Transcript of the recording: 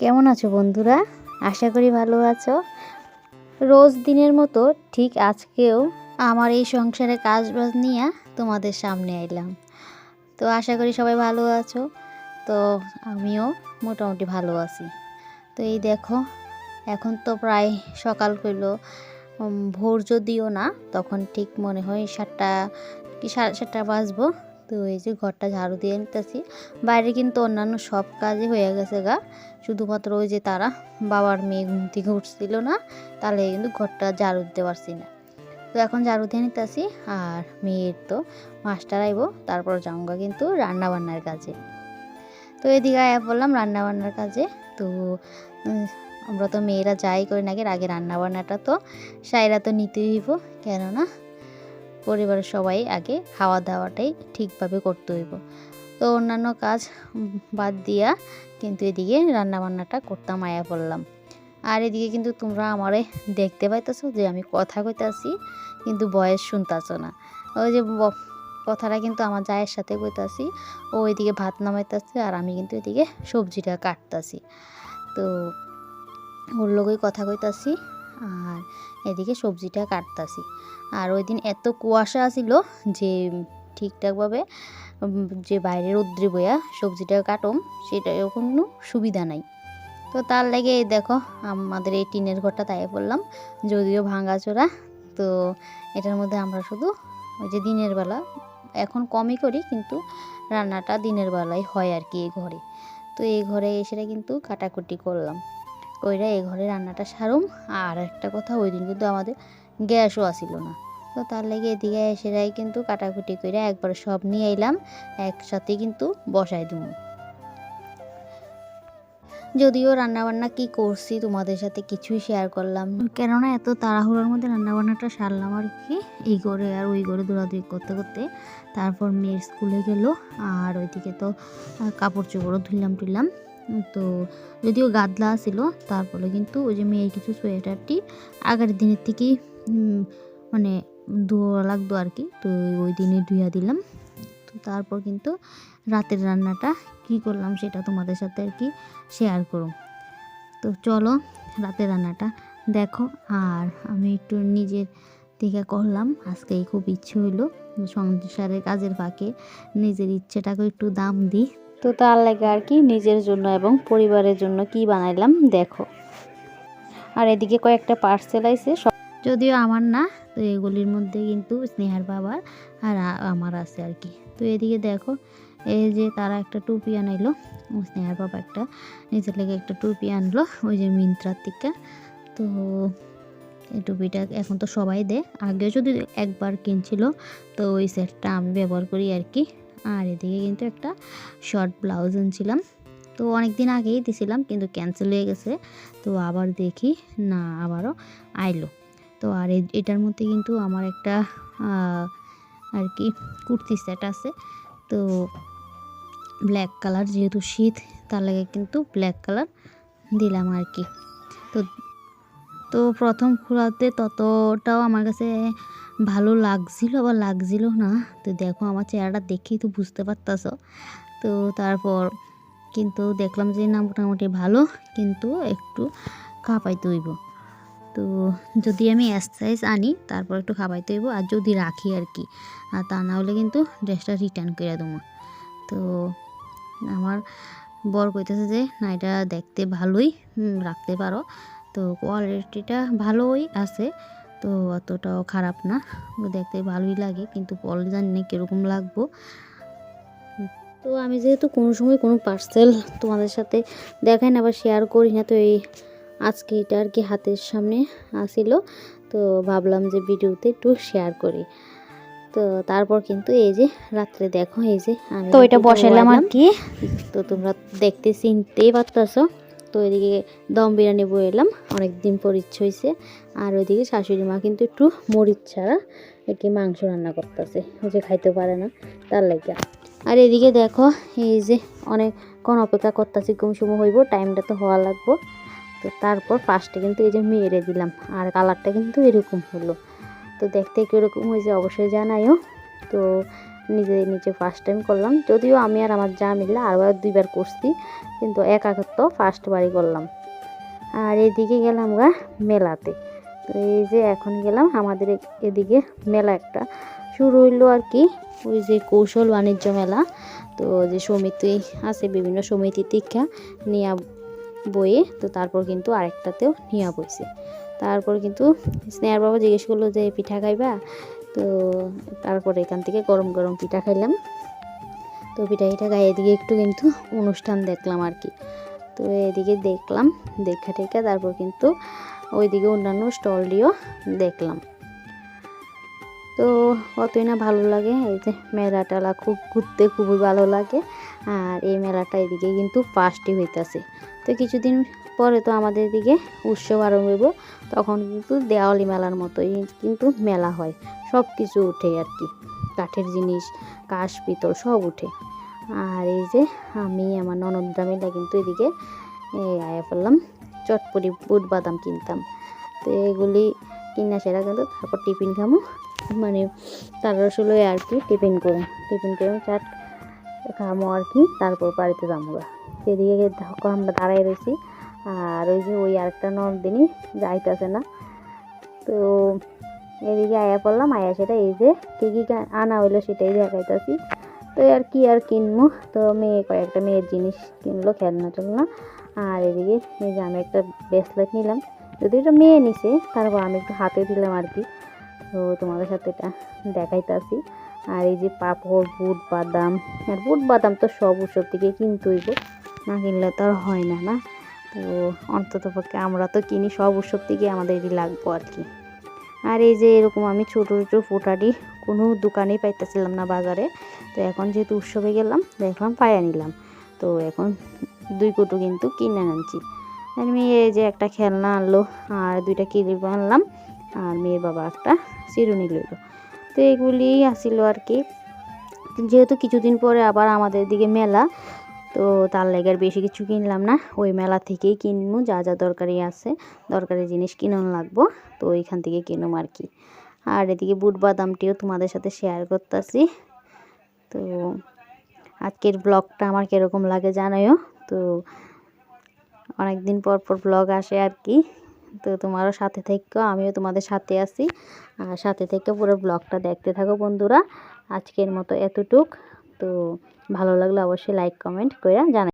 কেমন আছো বন্ধুরা? আশা করি ভালো আছো। রোজ দিনের মতো ঠিক আজকেও আমার এই সংসারে কাজ বাজ নিয়ে তোমাদের সামনে এলাম তো আশা করি সবাই ভালো আছো। তো আমিও মোটামুটি ভালো আছি। তো এই দেখো, এখন তো প্রায় সকাল করল ভোর যদিও না, তখন ঠিক মনে হয় সাতটা কি সাড়ে সাতটা বাজবো। তো এই যে ঘরটা ঝাড়ু দিয়ে নিতেছি। বাইরে কিন্তু অন্যান্য সব কাজই হয়ে গেছে গা। শুধুমাত্র ওই যে তারা বাবার মেয়ে ঘুম থেকে উঠছিল না, তাহলে কিন্তু ঘরটা ঝাড়ু দিতে পারছি না। তো এখন ঝাড়ু দিয়ে নিতেছি, আর মেয়ের তো মাস্টার আইব, তারপর যাওয়া কিন্তু রান্না বান্নার কাজে। তো এদিকে আয়া বললাম রান্না বান্নার কাজে, তো আমরা তো মেয়েরা যাই করি নাকি আগে রান্না বান্নাটা তো সাইরা তো নিতেই হইব, কেননা পরিবারের সবাই আগে খাওয়া দাওয়াটাই ঠিকভাবে করতে হইব। তো অন্যান্য কাজ বাদ দিয়া কিন্তু এদিকে রান্না বান্নাটা করতাম, আয়া পড়লাম আর এদিকে কিন্তু তোমরা আমারে দেখতে পাইতেছো যে আমি কথা কইতাছি, কিন্তু বয়স শুনতাছো না। ওই যে কথাটা কিন্তু আমার জায়ের সাথে কইতাছি, ও এদিকে ভাত নামাইতেছে আর আমি কিন্তু এদিকে সবজিটা কাটতাছি। তো ওর লোকই কথা কইতাছি। আর এদিকে সবজিটা কাটতাছি। আর ওই দিন এত কুয়াশা ছিল যে ঠিকঠাকভাবে যে বাইরে রৌদ্রে বইয়া সবজিটা কাটম সেটা কোনো সুবিধা নাই। তো তার লাগে দেখো, আমাদের এই টিনের ঘরটা তাই বললাম যদিও ভাঙাচোরা তো এটার মধ্যে আমরা শুধু ওই যে দিনের বেলা, এখন কমই করি, কিন্তু রান্নাটা দিনের বেলায় হয় আর কি এই ঘরে। তো এই ঘরে এসে কিন্তু কাটাকুটি করলাম। কইরা এই ঘরে রান্নাটা সারুম। আর একটা কথা ওই দিন কিন্তু আমাদের গ্যাসও আসিল না। তো তার লেগে এদিকে এসেরাই কিন্তু কাটাকুটি করে একবার সব নিয়ে এলাম একসাথে কিন্তু বসাই দিব যদিও রান্নাবান্না কি করছি, তোমাদের সাথে কিছুই শেয়ার করলাম কেননা এত তাড়াহুড়োর মধ্যে রান্নাবান্নাটা সারলাম আর কি। এই ঘরে আর ওই ঘরে দৌড়াদৌড়ি করতে করতে তারপর মেয়ের স্কুলে গেল, আর ওইদিকে তো কাপড় চোপড়ও ধুইলাম টুইলাম তো যদিও গাদলা ছিল, তারপরে কিন্তু ওই যে মেয়ের কিছু সোয়েটারটি আগের দিনের থেকেই মানে ধোয়া লাগতো আর কি, তো ওই দিনে ধুইয়া দিলাম। তো তারপর কিন্তু রাতের রান্নাটা কি করলাম সেটা তোমাদের সাথে আর কি শেয়ার করো। তো চলো রাতের রান্নাটা দেখো, আর আমি একটু নিজের দিকে করলাম আজকে খুব ইচ্ছে হইল, সংসারের কাজের ফাঁকে নিজের ইচ্ছেটাকে একটু দাম দিই। তো তার লাগে আর কি নিজের জন্য এবং পরিবারের জন্য কি বানাইলাম, দেখো। আর এদিকে কয়েকটা পার্সেল আইছে, সব যদিও আমার না, তো এগুলির মধ্যে কিন্তু স্নেহার বাবার আর আমার আছে আর কি। তো এদিকে দেখো, এই যে তারা একটা টুপি আনাইলো স্নেহার বাবা একটা, নিজের লেগে একটা টুপি আনলো, ওই যে মিন্ত্রার থেকে। তো এই টুপিটা এখন তো সবাই দেয়। আগেও যদি একবার কিনছিল, তো ওই সেটটা আমি ব্যবহার করি আর কি। আর এদিকে কিন্তু একটা শর্ট ব্লাউজ আনছিলাম। তো অনেক দিন আগেই দিছিলাম, কিন্তু ক্যান্সেল হয়ে গেছে। তো আবার দেখি, না, আবারও আইলো। তো আর এটার মধ্যে কিন্তু আমার একটা আর কি, কুর্তি সেট আছে। তো ব্ল্যাক কালার যেহেতু শীত, তার লাগে কিন্তু ব্ল্যাক কালার দিলাম আর কি। তো তো প্রথম খোলাতে ততটাও আমার কাছে ভালো লাগছিল, আবার লাগছিল না। তো দেখো, আমার চেহারাটা দেখেই তো বুঝতে পারতাছ। তো তারপর কিন্তু দেখলাম যে না, মোটামুটি ভালো, কিন্তু একটু কাঁপাইতে হইব। তো যদি আমি এস সাইজ আনি, তারপর একটু খাওয়াইতে হইব, আর যদি রাখি আর কি, আর তা না হলে কিন্তু ড্রেসটা রিটার্ন করে দেবো। তো আমার বর কইতেছে যে, না, এটা দেখতে ভালোই রাখতে পারো। তো কোয়ালিটিটা ভালোই আছে তো অতটাও খারাপ না। দেখতে ভালোই লাগে কিন্তু পরে জানি না কীরকম লাগবো। তো আমি যেহেতু কোনো সময় কোনো পার্সেল তোমাদের সাথে দেখাই না বা শেয়ার করি না তো এই আজকে এটা আর কি হাতের সামনে আসিল। তো ভাবলাম যে ভিডিওতে একটু শেয়ার করি। তো তারপর কিন্তু এই যে রাত্রে দেখো এই যে তো এটা বসাইলাম আর কি। তো তোমরা দেখতে চিনতেই পারতেছো। তো এদিকে দম বিরিয়ানি বইলাম অনেক দিন পর ইচ্ছে হয়েছে আর ওইদিকে শাশুড়ি মা কিন্তু একটু মরিচ ছাড়া কি মাংস রান্না করতেছে ওই যে খাইতে পারে না, তার লাগে আর এদিকে দেখো, এই যে অনেকক্ষণ অপেক্ষা করতেছি কম সময় হইব, টাইমটা তো হওয়া লাগবো। তো তারপর ফার্স্টে কিন্তু এই যে মেরে দিলাম, আর কালারটা কিন্তু এরকম হলো। তো দেখতে কীরকম হয়েছে অবশ্যই জানাইও। তো নিজে নিজে ফার্স্ট টাইম করলাম। যদিও আমি আর আমার যা মিললে আরও দুইবার করছি, কিন্তু এক তো ফার্স্ট বারই করলাম। আর এদিকে গেলাম আমরা মেলাতে। তো এই যে এখন গেলাম আমাদের এদিকে মেলা একটা। শুরু হইল আর কি, ওই যে কৌশল বাণিজ্য মেলা। তো যে সমিতি আছে, বিভিন্ন সমিতি তীক্ষা নিয়া বইয়ে, তো তারপর কিন্তু আরেকটাতেও নিয়া বইছে। তারপর কিন্তু স্নেহার বাবা জিজ্ঞেস করল যে, পিঠা খাইবা? তো তারপর এখান থেকে গরম গরম পিঠা খাইলাম। তো পিঠা পিঠা খাই এদিকে একটু কিন্তু অনুষ্ঠান দেখলাম আর কি। তো এদিকে দেখলাম, দেখা টেখা, তারপর কিন্তু ওইদিকে অন্যান্য স্টলটিও দেখলাম। তো কতই না ভালো লাগে, এই যে মেলা টেলা খুব ঘুরতে খুবই ভালো লাগে। আর এই মেলাটা এদিকে কিন্তু ফার্স্টই হইতাছে। তো কিছুদিন পরে তো আমাদের এদিকে উৎসব আরম্ভ হইব, তখন কিন্তু দেওয়ালি মেলার মতোই কিন্তু মেলা হয়। সব কিছু উঠে আর কি, কাঠের জিনিস, কাশ, পিতল সব উঠে। আর এই যে আমি, আমার ননদরা মিলা কিন্তু এদিকে আয়া পড়লাম, চটপটি বুট বাদাম কিনতাম। তো এগুলি কিনা সেরা কিন্তু তারপর টিফিন খামো মানে তার আসলে আর কি টিফিন করুন টিফিন করে চাট খামো আর কি, তারপর বাড়িতে যাব গা। সেদিকে দেখো আমরা দাঁড়াই রয়েছি আর ওই যে ওই আরেকটা নদিনই যাইতেছে না। তো এদিকে আয়া পড়লাম, আয়া সেটা এই যে কি কি কা- আনা হইল সেটাই দেখাইতেছি। তো আর কি আর কিনবো? তো মেয়ে কয়েকটা মেয়ের জিনিস কিনলো, খেলনা টেলনা। আর এদিকে এই যে আমি একটা ব্রেসলেট নিলাম। যদি এটা মেয়ে নিছে, তারপর আমি একটু হাতে দিলাম আর কি। তো তোমাদের সাথে এটা দেখাইতেছি। আর এই যে পাপড়, বুট বাদাম, আর বুট বাদাম তো সব উৎসব থেকে কিনতেই গো না কিনলে তো আর হয় না না? তো অন্তত পক্ষে আমরা তো কিনি, সব উৎসব থেকে আমাদের এটি লাগবো আর কি। আর এই যে এরকম আমি ছোটো ছোটো ফোটাটি কোনো দোকানেই পাইতেছিলাম না বাজারে। তো এখন যেহেতু উৎসবে গেলাম, দেখলাম পায়া নিলাম। তো এখন দুই কোটো কিন্তু কিনে আনছি। আর মেয়ে যে একটা খেলনা আনলো, আর দুইটা কিলিপ আনলাম, আর মেয়ের বাবা একটা চিরুনি লইলো। তো এগুলি আসিল আর কি। যেহেতু কিছুদিন পরে আবার আমাদের দিকে মেলা তো তার লেগে আর বেশি কিছু কিনলাম না। ওই মেলা থেকেই কিনবো, যা যা দরকারি আছে। দরকারি জিনিস কিনুন লাগবো, তো ওইখান থেকে কিনুম আর কি। আর এদিকে বুট বাদামটিও তোমাদের সাথে শেয়ার করতেছি। তো আজকের ব্লগটা আমার কীরকম লাগে জানাইও। তো অনেক দিন পর পর ব্লগ আসে আর কি। তো তোমারও সাথে থেকো, আমিও তোমাদের সাথে আছি। আর সাথে থেকে পুরো ব্লগটা দেখতে থাকো বন্ধুরা। আজকের মতো এতটুক। তো ভালো লাগলে অবশ্যই লাইক কমেন্ট করে জানাই